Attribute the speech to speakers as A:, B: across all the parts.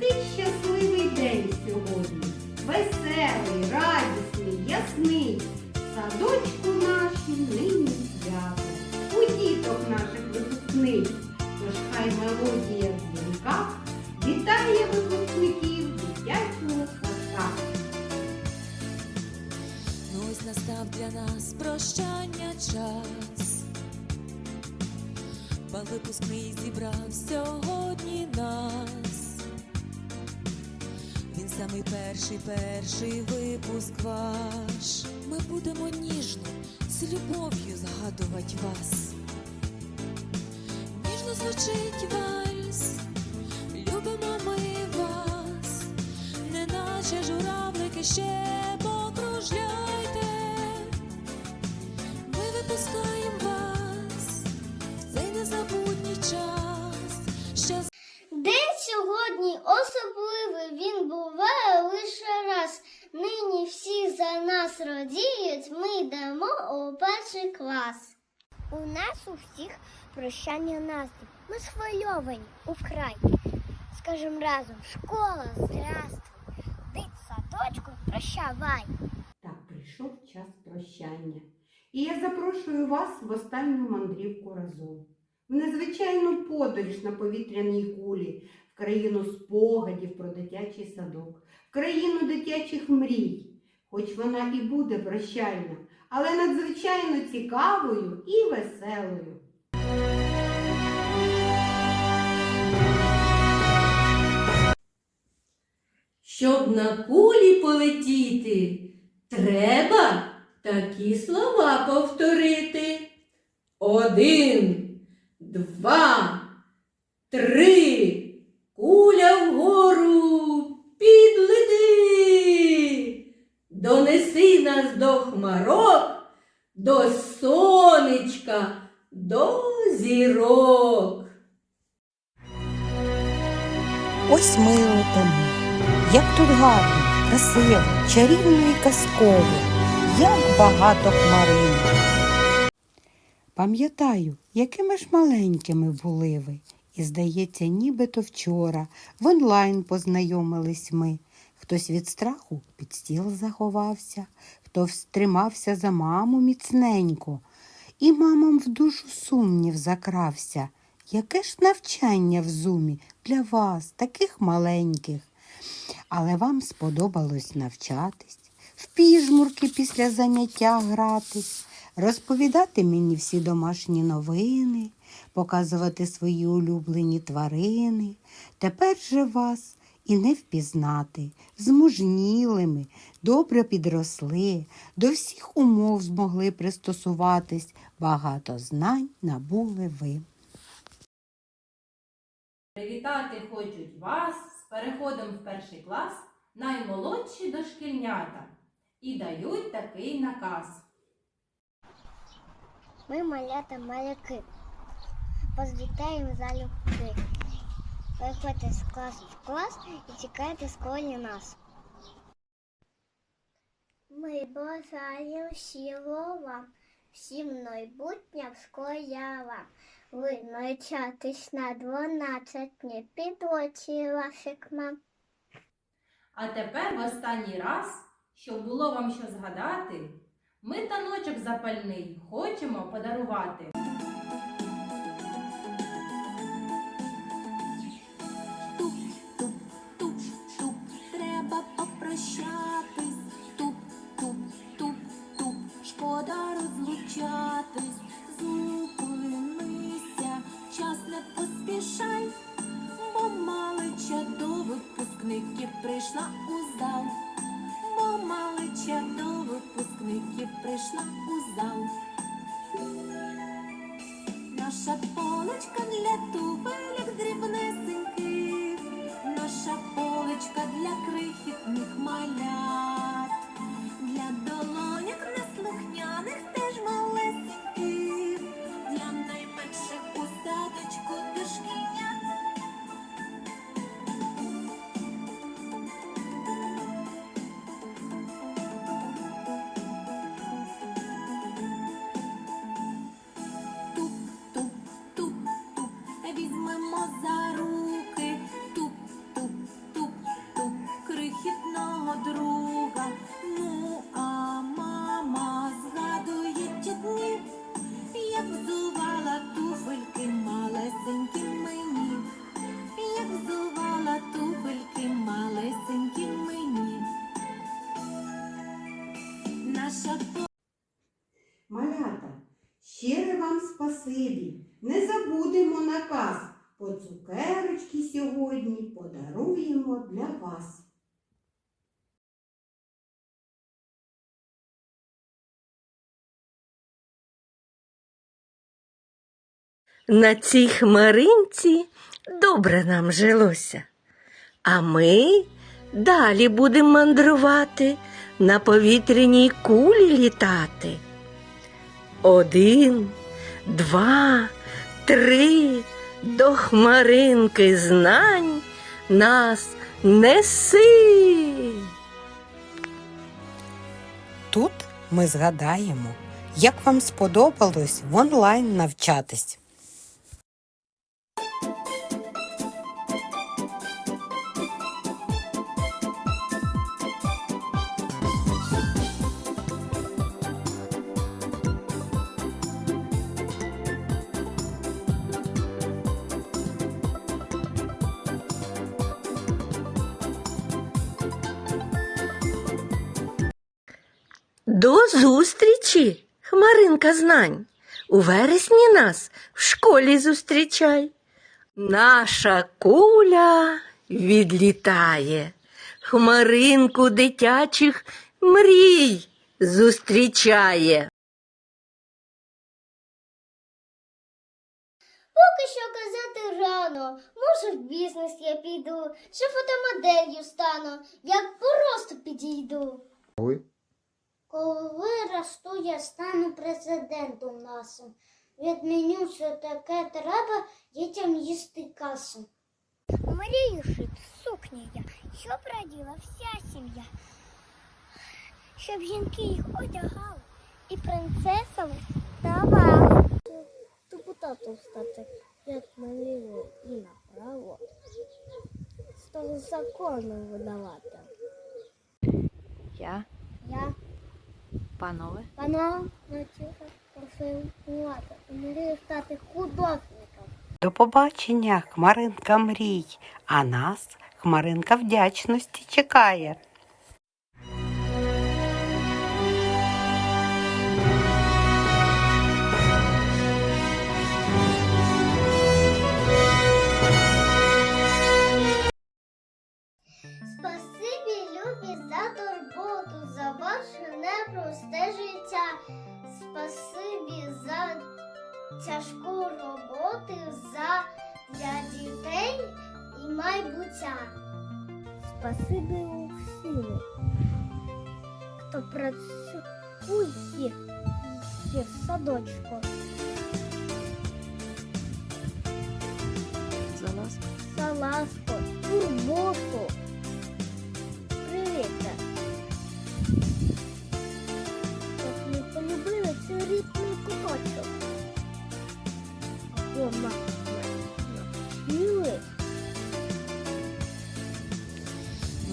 A: Такий щасливий день сьогодні. Веселий, радісний, ясний. Садочку наші нині свято. У діток наших випускний. Тож хай мелодія в дзвінках вітає випускників дитячого садка.
B: Ну ось настав для нас прощання час. Бал випускний зібрав сьогодні нас. Самий перший, перший випуск ваш. Ми будемо ніжно з любов'ю згадувати вас. Ніжно звучить вальс, любимо ми вас, неначе журавлики ще покружляйте.
C: Нас радіють, ми йдемо у перший клас. У нас у всіх прощання настрій. Ми схвильовані украй. Скажем разом, школа, здравствуй, дитсадочку, прощавай.
A: Так, прийшов час прощання. І я запрошую вас в останню мандрівку разом. В незвичайну подорож на повітряній кулі, в країну спогадів про дитячий садок, в країну дитячих мрій. Хоч вона і буде прощальна, але надзвичайно цікавою і веселою.
D: Щоб на кулі полетіти, треба такі слова повторити. Один, два, три. Куля нас до хмарок, до сонечка, до зірок.
E: Ось ми летимо. Як тут гарно, красиво, чарівно і казково, як багато хмарин. Пам'ятаю, якими ж маленькими були ви. І, здається, нібито вчора в онлайн познайомились ми. Хтось від страху під стіл заховався, хто встримався за маму міцненько, і мамам в душу сумнів закрався. Яке ж навчання в зумі для вас, таких маленьких? Але вам сподобалось навчатись, в піжмурки після заняття гратись, розповідати мені всі домашні новини, показувати свої улюблені тварини. Тепер же вас і не впізнати, змужнілими, добре підросли, до всіх умов змогли пристосуватись, багато знань набули ви.
F: Привітати хочуть вас з переходом в перший клас наймолодші дошкільнята і дають такий наказ.
C: Ми малята маляки. Позвітаємо залюбки. Переходьте з класу в клас і чекайте школі нас. Ми бажаємо щиро вам всім майбутнє в школяра. Ви навчатись на 12 не підрочі ваших мам.
F: А тепер в останній раз, щоб було вам що згадати, ми таночок запальний хочемо подарувати.
B: Випускників прийшла у зал. Бо малича до випускників прийшла у зал. Наша полочка для туфелек
A: спасибі. Не забудемо наказ. По цукерочки сьогодні подаруємо для вас.
G: На цій хмаринці добре нам жилося. А ми далі будемо мандрувати, на повітряній кулі літати. Один, два, три, до хмаринки знань нас неси.
E: Тут ми згадаємо, як вам сподобалось в онлайн навчатись.
G: До зустрічі, хмаринка знань. У вересні нас в школі зустрічай. Наша куля відлітає, хмаринку дитячих мрій зустрічає.
C: Поки що казати рано. Може, в бізнес я піду, чи фотомоделью стану, як просто підійду. Коли виросту, я стану президентом нашим. Відміню все таке треба дітям їсти касу. Мрію шит сукні я, щоб раділа вся сім'я. Щоб жінки їх одягали і принцесами давали. Депутатом стати, як наліво і направо. Сто законом видавати.
H: Я,
C: Я
H: панове,
C: Панове навчився парфумувати. Мрію стати художником.
E: До побачення, хмаринка мрій, а нас хмаринка вдячності чекає.
C: Тяжку роботу, за для дітей і майбуття. Спасибі усім, хто працює в садочку.
H: за ласку.
C: за ласку, турботу.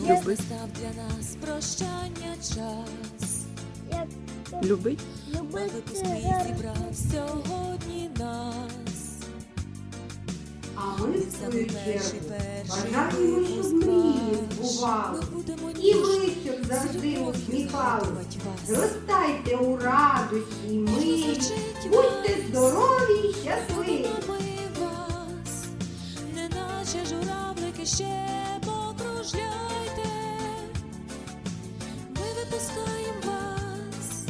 B: Любить став для нас прощання час.
H: Люби.
C: Люби
B: випускний зібрав сьогодні нас.
A: А ми в свою чергу бажаємо, щоб мрії збували. І ви, завжди усміхались. Зростайте у радості
B: і
A: мирі. Будьте здорові і щасливі.
B: Не наче журавлики ще